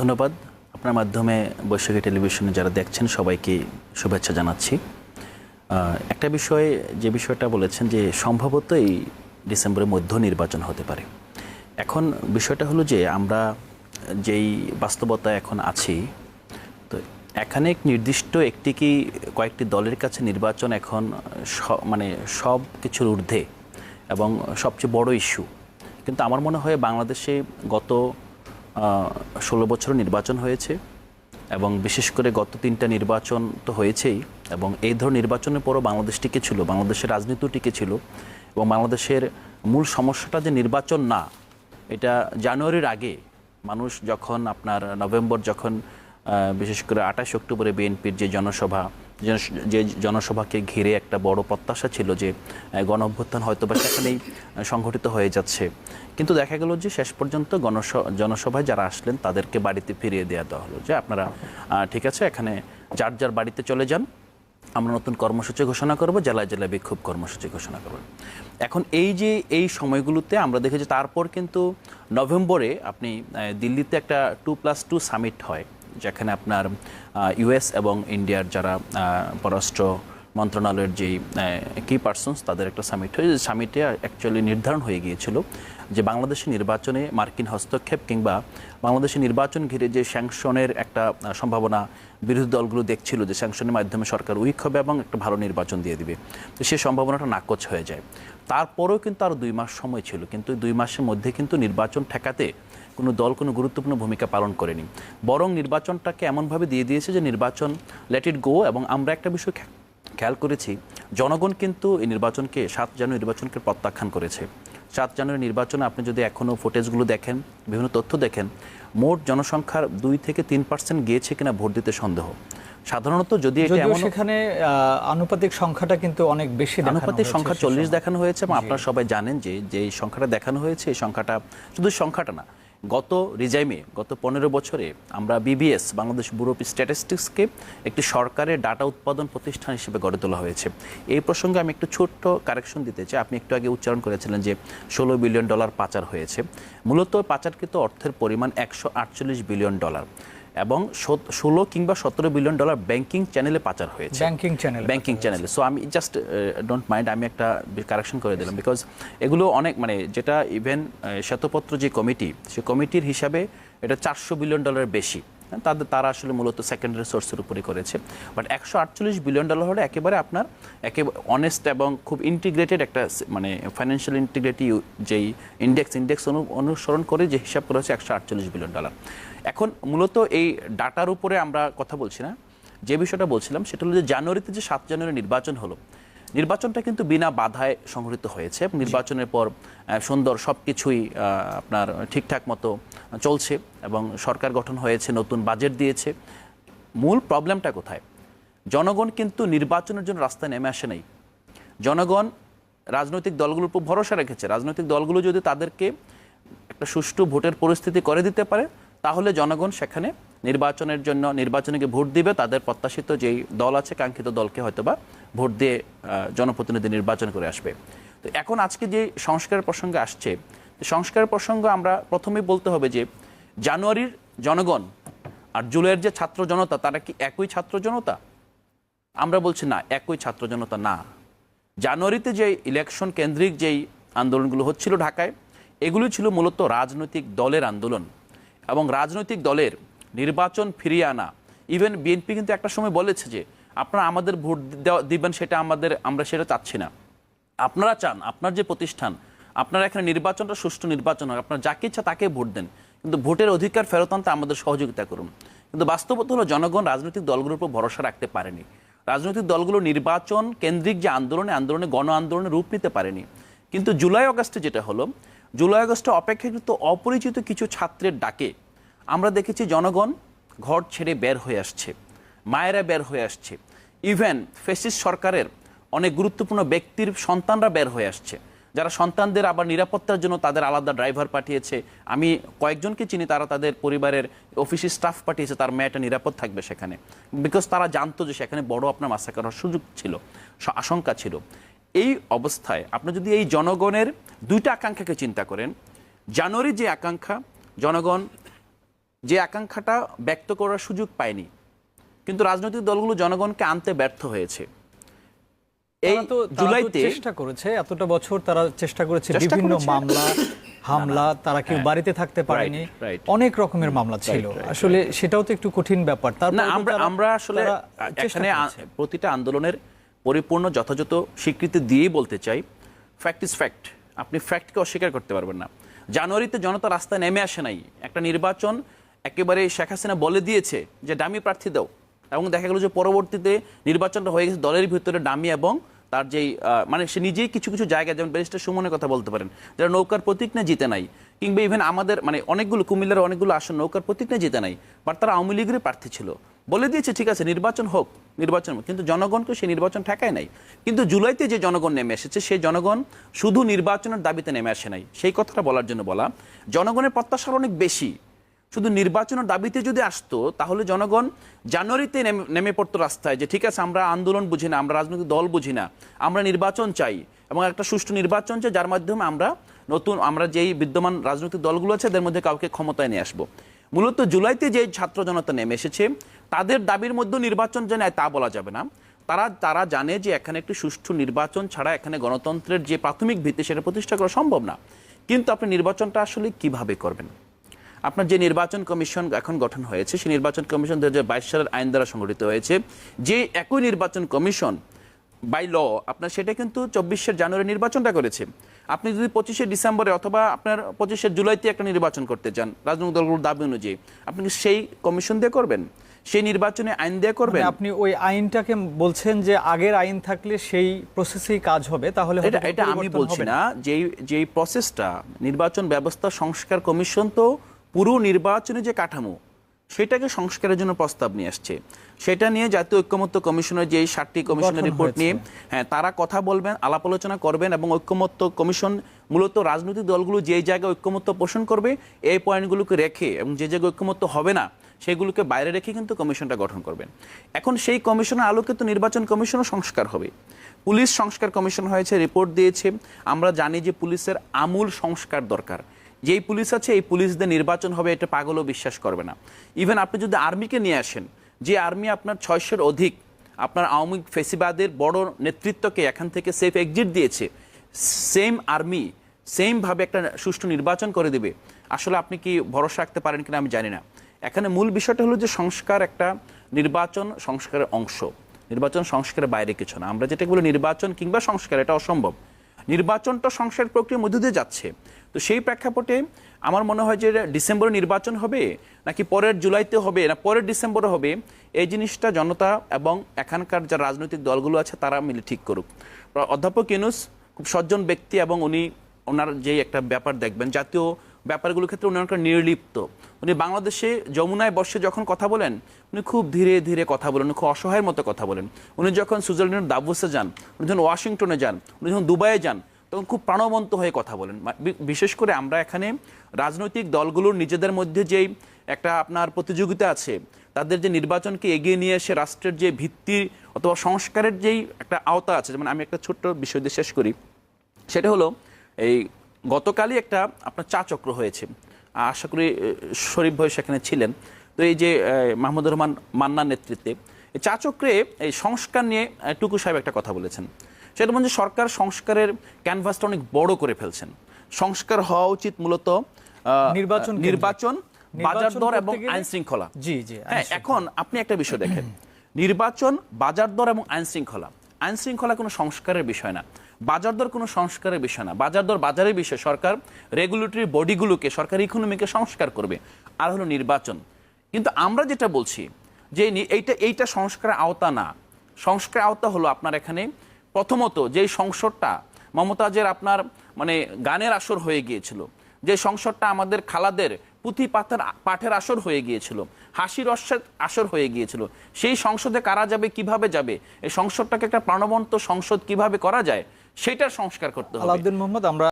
ধন্যবাদ। আপনার মাধ্যমে বৈশাখী টেলিভিশনে যারা দেখছেন, সবাইকে শুভেচ্ছা জানাচ্ছি। একটা বিষয়ে, যে বিষয়টা বলেছেন যে সম্ভবত এই ডিসেম্বরের মধ্য নির্বাচন হতে পারে। এখন বিষয়টা হলো যে আমরা যেই বাস্তবতা এখন আছি, তো এখানে নির্দিষ্ট একটি কি কয়েকটি দলের কাছে নির্বাচন এখন মানে সব কিছুর ঊর্ধ্বে এবং সবচেয়ে বড় ইস্যু কিন্তু আমার মনে হয় বাংলাদেশে গত ষোলো বছর নির্বাচন হয়েছে এবং বিশেষ করে গত তিনটা নির্বাচন তো হয়েছেই এবং এই ধরনের নির্বাচনের পরও বাংলাদেশ টিকে ছিল, বাংলাদেশের রাজনীতিও টিকে ছিল এবং বাংলাদেশের মূল সমস্যাটা যে নির্বাচন না, এটা জানুয়ারির আগে মানুষ যখন আপনার নভেম্বর যখন বিশেষ করে আঠাশ অক্টোবরে বিএনপির যে জনসভা জন- যে জনসভাকে ঘিরে একটা বড় প্রত্যাশা ছিল যে গণ অভ্যুত্থান হয়তো বা সেখানেই সংঘটিত হয়ে যাচ্ছে। কিন্তু দেখা গেল যে শেষ পর্যন্ত জনসভায় যারা আসলেন তাদেরকে বাড়িতে ফিরিয়ে দেওয়া দেওয়া হলো যে, আপনারা ঠিক আছে, এখানে যার যার বাড়িতে চলে যান, আমরা নতুন কর্মসূচি ঘোষণা করব, জেলায় জেলায় বিক্ষোভ কর্মসূচি ঘোষণা করব। এখন এই যে, এই সময়গুলোতে আমরা দেখেছি তারপর কিন্তু নভেম্বরে আপনি দিল্লিতে একটা টু প্লাস টু সামিট হয়। যেখানে আপনার ইউএস এবং ইন্ডিয়ার যারা পররাষ্ট্র মন্ত্রণালয়ের যেই কি পার্সনস তাদের একটা সামিট হয় সামিটে অ্যাকচুয়ালি নির্ধারণ হয়ে গিয়েছিল যে বাংলাদেশের নির্বাচনে মার্কিন হস্তক্ষেপ কিংবা বাংলাদেশের নির্বাচন ঘিরে যে স্যাংশনের একটা সম্ভাবনা বিরোধী দলগুলো দেখছিল যে স্যাংশনের মাধ্যমে সরকার উইক হবে এবং একটা ভালো নির্বাচন দিয়ে দিবে, তো সেই সম্ভাবনাটা নাকচ হয়ে যায়। তারপরেও কিন্তু আরও দুই মাস সময় ছিল, কিন্তু দুই মাসের মধ্যে কিন্তু নির্বাচন ঠেকাতে কোনো দল কোনো গুরুত্বপূর্ণ ভূমিকা পালন করেনি। বরং নির্বাচনটাকে এমনভাবে দিয়ে দিয়েছে যে নির্বাচন লেট ইট গো এবং আমরা একটা বিষয় খেয়াল করেছি জনগণ কিন্তু এই নির্বাচনকে সাত জানুয়ারি নির্বাচনকে প্রত্যাখ্যান করেছে। সাত জানুয়ারি নির্বাচনে আপনি যদি এখনও ফুটেজগুলো দেখেন বিভিন্ন তথ্য দেখেন মোট জনসংখ্যার দুই থেকে তিন পার্সেন্ট গিয়েছে কিনা ভোট দিতে সন্দেহ। সাধারণত যদি এটা এমন সেখানে আনুপাতিক সংখ্যাটা কিন্তু অনেক বেশি আনুপাতিক সংখ্যা চল্লিশ দেখানো হয়েছে এবং আপনারা সবাই জানেন যে যে সংখ্যাটা দেখানো হয়েছে এই সংখ্যাটা শুধু সংখ্যাটা না গত রিজাইমে, গত পনেরো বছরে আমরা বিবিএস বাংলাদেশ ব্যুরো অফ স্ট্যাটিস্টিক্সকে একটি সরকারের ডাটা উৎপাদন প্রতিষ্ঠান হিসেবে গড়ে তোলা হয়েছে। এই প্রসঙ্গে আমি একটু ছোট্ট কারেকশন দিতে চাই। আপনি একটু আগে উচ্চারণ করেছিলেন যে ষোলো বিলিয়ন ডলার পাচার হয়েছে। মূলত পাচারকৃত অর্থের পরিমাণ একশো আটচল্লিশ বিলিয়ন ডলার। এবং ষোলো কিংবা সতেরো বিলিয়ন ডলার ব্যাংকিং চ্যানেলে পাচার হয়েছে। ব্যাংকিং চ্যানেল ব্যাংকিং চ্যানেলে। সো আমি জাস্ট ডোন্ট মাইন্ড আমি একটা কারেকশন করে দিলাম বিকজ এগুলো অনেক মানে যেটা ইভেন শ্বেতপত্র যে কমিটি সে কমিটির হিসাবে এটা চারশো বিলিয়ন ডলার বেশি। তাদের, তারা আসলে মূলত সেকেন্ডারি সোর্সের উপরে করেছে। বাট একশো আটচল্লিশ বিলিয়ন ডলার হলে একেবারে আপনার, একেবারে অনেস্ট এবং খুব ইন্টিগ্রেটেড একটা মানে ফাইন্যান্সিয়াল ইন্টিগ্রেটি যেই ইন্ডেক্স ইন্ডেক্স অনুসরণ করে যে হিসাব করা হচ্ছে একশো আটচল্লিশ বিলিয়ন ডলার এখন মূলত এই ডাটার উপরে আমরা কথা বলছি না। যে বিষয়টা বলছিলাম সেটা হলো যে জানুয়ারিতে যে সাত জানুয়ারি নির্বাচন হলো নির্বাচনটা কিন্তু বিনা বাধায় সংঘটিত হয়েছে। নির্বাচনের পর সুন্দর সব কিছুই আপনার ঠিকঠাক মতো চলছে এবং সরকার গঠন হয়েছে নতুন বাজেট দিয়েছে। মূল প্রবলেমটা কোথায়? জনগণ কিন্তু নির্বাচনের জন্য রাস্তায় নেমে আসে নাই। জনগণ রাজনৈতিক দলগুলোর উপর ভরসা রেখেছে। রাজনৈতিক দলগুলো যদি তাদেরকে একটা সুষ্ঠু ভোটের পরিস্থিতি করে দিতে পারে তাহলে জনগণ সেখানে নির্বাচনের জন্য নির্বাচনে গিয়ে ভোট দিবে, তাদের প্রত্যাশিত যেই দল আছে, কাঙ্ক্ষিত দলকে হয়তোবা ভোট দিয়ে জনপ্রতিনিধি নির্বাচন করে আসবে। তো এখন আজকে যে সংস্কারের প্রসঙ্গে আসছে সংস্কারের প্রসঙ্গ আমরা প্রথমেই বলতে হবে যে, জানুয়ারির জনগণ আর জুলাইয়ের যে ছাত্র জনতা, তারা কি একই ছাত্র জনতা? আমরা বলছি না, একই ছাত্র জনতা না। জানুয়ারিতে যে ইলেকশন কেন্দ্রিক যেই আন্দোলনগুলো হচ্ছিল ঢাকায়, এগুলো ছিল মূলত রাজনৈতিক দলের আন্দোলন। এবং রাজনৈতিক দলের নির্বাচন ফিরিয়ে আনা। ইভেন বিএনপি কিন্তু একটা সময় বলেছে যে, আপনারা আমাদের ভোট দিবেন সেটা আমাদের, আমরা সেটা চাচ্ছি না। আপনারা চান, আপনার যে প্রতিষ্ঠান, আপনারা এখানে নির্বাচনটা সুষ্ঠু নির্বাচন হয় আপনার যাকে ইচ্ছা তাকে ভোট দেন। কিন্তু ভোটের অধিকার ফেরত আনতে আমাদের সহযোগিতা করুন। কিন্তু বাস্তবতা হলো জনগণ রাজনৈতিক দলগুলোর উপর ভরসা রাখতে পারেনি। রাজনৈতিক দলগুলো নির্বাচন কেন্দ্রিক যে আন্দোলনে আন্দোলনে গণ আন্দোলনে রূপ নিতে পারেনি। কিন্তু জুলাই আগস্টে যেটা হলো, জুলাই আগস্টে অপেক্ষাকৃত অপরিচিত কিছু ছাত্রের ডাকে আমরা দেখেছি জনগণ ঘর ছেড়ে বের হয়ে আসছে, মায়েরা বের হয়ে আসছে। ইভেন ফেসিস সরকারের অনেক গুরুত্বপূর্ণ ব্যক্তির সন্তানরা বের হয়ে আসছে। যারা সন্তানদের আবার নিরাপত্তার জন্য তাদের আলাদা ড্রাইভার পাঠিয়েছে, আমি কয়েকজনকে চিনি, তারা তাদের পরিবারের অফিসি স্টাফ পাঠিয়েছে, তার মেয়েটা নিরাপদ থাকবে সেখানে। বিকজ তারা জানতো যে সেখানে বড় আপনার মাসা করার সুযোগ ছিল আশঙ্কা ছিল। এই অবস্থায় আপনি যদি এই জনগণের দুইটা আকাঙ্ক্ষাকে চিন্তা করেন, জানুয়ারির যে আকাঙ্ক্ষা, জনগণ যে আকাঙ্ক্ষাটা ব্যক্ত করার সুযোগ পায়নি। কিন্তু রাজনৈতিক দলগুলো জনগণকে আনতে ব্যর্থ হয়েছে। এই তারা তো তারা তো জুলাইতে চেষ্টা করেছে এতটা বছর তারা চেষ্টা করেছে বিভিন্ন মামলা হামলা তারা কেউ হ্যাঁ। বাড়িতে থাকতে পারেনি অনেক রকমের মামলা ছিল। right, right, আসলে সেটাও তো একটু কঠিন ব্যাপার। তারপরেও আমরা আমরা আসলে এখানে প্রতিটা আন্দোলনের পরিপূর্ণ যথাযথ স্বীকৃতি দিয়েই বলতে চাই ফ্যাক্ট ইজ ফ্যাক্ট আপনি ফ্যাক্টকে অস্বীকার করতে পারবেন না। জানুয়ারিতে জনতা রাস্তায় নেমে আসে নাই। একটা নির্বাচন একেবারে শেখ হাসিনা বলে দিয়েছে যে, ডামি প্রার্থী দাও। এবং দেখা গেল যে, পরবর্তীতে নির্বাচনটা হয়ে গেছে দলের ভিতরে ডামি এবং তার যেই মানে সে নিজেই কিছু কিছু জায়গায় যেমন ব্যারিস্টার সুমনের কথা বলতে পারেন, যারা নৌকার প্রতীক না, জিতে নাই। কিংবা ইভেন আমাদের মানে অনেকগুলো, কুমিল্লার অনেকগুলো আসন নৌকার প্রতীক না, জিতে নাই, বাট তারা আওয়ামী লীগের প্রার্থী ছিল। বলে দিয়েছে, ঠিক আছে, নির্বাচন হোক, নির্বাচন। কিন্তু জনগণকে সেই নির্বাচন ঠেকায় নাই। কিন্তু জুলাইতে যে জনগণ নেমে এসেছে, সেই জনগণ শুধু নির্বাচনের দাবিতে নেমে আসে নাই। সেই কথাটা বলার জন্য বলা, জনগণের প্রত্যাশার অনেক বেশি। শুধু নির্বাচনের দাবিতে যদি আসতো, তাহলে জনগণ জানুয়ারিতে নেমে- পড়তো রাস্তায় যে ঠিক আছে, আমরা আন্দোলন বুঝি না, আমরা রাজনৈতিক দল বুঝি না, আমরা নির্বাচন চাই এবং একটা সুষ্ঠু নির্বাচন চাই, যার মাধ্যমে আমরা নতুন, আমরা যেই বিদ্যমান রাজনৈতিক দলগুলো আছে, এদের মধ্যে কাউকে ক্ষমতায় নিয়ে আসব। মূলত জুলাইতে যে ছাত্র জনতা নেমে এসেছে, তাদের দাবির মধ্যে নির্বাচন যে নেয় তা বলা যাবে না। তারা তারা জানে যে এখানে একটি সুষ্ঠু নির্বাচন ছাড়া এখানে গণতন্ত্রের যে প্রাথমিক ভিত্তি, সেটা প্রতিষ্ঠা করা সম্ভব না। কিন্তু আপনি নির্বাচনটা আসলে কীভাবে করবেন? আপনার যে নির্বাচন কমিশন এখন গঠন হয়েছে সেই নির্বাচন কমিশন দুই হাজার বাইশ সালের আইন দ্বারা সংগঠিত হয়েছে। যে একই নির্বাচন কমিশন বাই ল আপনার সেটা কিন্তু চব্বিশের জানুয়ারি নির্বাচনটা করেছে। আপনি যদি পঁচিশে ডিসেম্বরে অথবা আপনার পঁচিশে জুলাইতে একটা নির্বাচন করতে চান রাজনৈতিক দলগুলোর দাবি অনুযায়ী আপনি সেই কমিশন দিয়ে করবেন? সেই নির্বাচনে আইন দিয়ে করবেন? মানে আপনি ওই আইনটাকে বলছেন যে আগের আইন থাকলে সেই প্রসেসেই কাজ হবে তাহলে এটা এটা আমি বলছি না। যেই যেই প্রসেসটা নির্বাচন ব্যবস্থা সংস্কার কমিশন তো পুরো নির্বাচনী যে কাঠামো সেটাকে সংস্কারের জন্য প্রস্তাব নিয়ে আসছে। সেটা নিয়ে জাতীয় ঐক্যমত্য কমিশনের যে সাতটি কমিশনের রিপোর্ট নিয়ে হ্যাঁ তারা কথা বলবেন আলাপ আলোচনা করবেন এবং ঐক্যমত্য কমিশন মূলত রাজনৈতিক দলগুলো যে জায়গায় ঐক্যমত্য পোষণ করবে এই পয়েন্টগুলোকে রেখে এবং যে জায়গায় ঐক্যমত্য হবে না সেগুলোকে বাইরে রেখে কিন্তু কমিশনটা গঠন করবেন। এখন সেই কমিশনের আলোকে তো নির্বাচন কমিশনও সংস্কার হবে। পুলিশ সংস্কার কমিশন হয়েছে রিপোর্ট দিয়েছে। আমরা জানি যে পুলিশের আমূল সংস্কার দরকার। যেই পুলিশ আছে, এই পুলিশদের নির্বাচন হবে, এটা পাগলও বিশ্বাস করবে না। ইভেন আপনি যদি আর্মিকে নিয়ে আসেন, যে আর্মি আপনার ছয়শোর অধিক, আপনার আওয়ামী ফেসিবাদের বড় নেতৃত্বকে এখান থেকে সেফ এক্সিট দিয়েছে সেম আর্মি সেমভাবে একটা সুষ্ঠু নির্বাচন করে দেবে, আসলে আপনি কি ভরসা রাখতে পারেন কিনা আমি জানি না। এখানে মূল বিষয়টা হলো যে সংস্কার একটা নির্বাচন সংস্কারের অংশ, নির্বাচন সংস্কারের বাইরে কিছু না। আমরা যেটা বলি নির্বাচন কিংবা সংস্কার, এটা অসম্ভব। নির্বাচনটা সংস্কার প্রক্রিয়ার মধ্য দিয়ে যাচ্ছে। তো সেই প্রেক্ষাপটে আমার মনে হয় যে ডিসেম্বরে নির্বাচন হবে নাকি পরের জুলাইতে হবে না, পরের ডিসেম্বরে হবে, এই জিনিসটা জনতা এবং এখানকার যারা রাজনৈতিক দলগুলো আছে তারা মিলে ঠিক করুক। অধ্যাপক ইউনুস খুব সজ্জন ব্যক্তি এবং উনি ওনার যেই একটা ব্যাপার দেখবেন, জাতীয় ব্যাপারগুলোর ক্ষেত্রে উনি অনেকটা নির্লিপ্ত। উনি বাংলাদেশে যমুনায় বসে যখন কথা বলেন, উনি খুব ধীরে ধীরে কথা বলেন, উনি খুব অসহায়ের মতো কথা বলেন। উনি যখন সুইজারল্যান্ডের দাবোসে যান, উনি যখন ওয়াশিংটনে যান, উনি যখন দুবাইয়ে যান তখন খুব প্রাণবন্ত হয়ে কথা বলেন। বিশেষ করে আমরা এখানে রাজনৈতিক দলগুলোর নিজেদের মধ্যে যেই একটা আপনার প্রতিযোগিতা আছে, তাদের যে নির্বাচনকে এগিয়ে নিয়ে এসে রাষ্ট্রের যে ভিত্তি অথবা সংস্কারের যেই একটা আওতা আছে, যেমন আমি একটা ছোট্ট বিষয় দিয়ে শেষ করি। সেটা হলো এই গতকালই একটা আপনার চা চক্র হয়েছে। আশা করি শরীফ ভাই সেখানে ছিলেন। তো এই যে মাহমুদুর রহমান মান্নার নেতৃত্বে চা চক্রে এই সংস্কার নিয়ে টুকু সাহেব একটা কথা বলেছেন। সেটা মানে সরকার সংস্কারের ক্যানভাসটা অনেক বড় করে ফেলছেন। সংস্কার হওয়া উচিত মূলত নির্বাচন নির্বাচন বাজার দর এবং আইন শৃঙ্খলা জি জি হ্যাঁ এখন আপনি একটা বিষয় দেখেন। নির্বাচন বাজার দর এবং আইন শৃঙ্খলা আইন শৃঙ্খলা কোনো সংস্কারের বিষয় না। বাজার দর কোনো সংস্কারের বিষয় না। বাজার দর বাজারের বিষয় সরকার রেগুলেটরি বডিগুলোকে সরকারি ইকোনমিকে সংস্কার করবে। আর হলো নির্বাচন। কিন্তু আমরা যেটা বলছি যে এইটা এইটা সংস্কারের আওতা না। সংস্কার আওতা হলো আপনার এখানে প্রথমত যে সংসদটা মমতাজের আপনার মানে গানের আসর হয়ে গিয়েছিল, যে সংসদটা আমাদের খালাদের পুঁথি পাথর পাঠের আসর হয়ে গিয়েছিল, হাসির রসের আসর হয়ে গিয়েছিল, সেই সংসদে কারা যাবে, কীভাবে যাবে, এই সংসদটাকে একটা প্রাণবন্ত সংসদ কীভাবে করা যায় সেটা সংস্কার করতে হবে। আলাউদ্দিন মোহাম্মদ, আমরা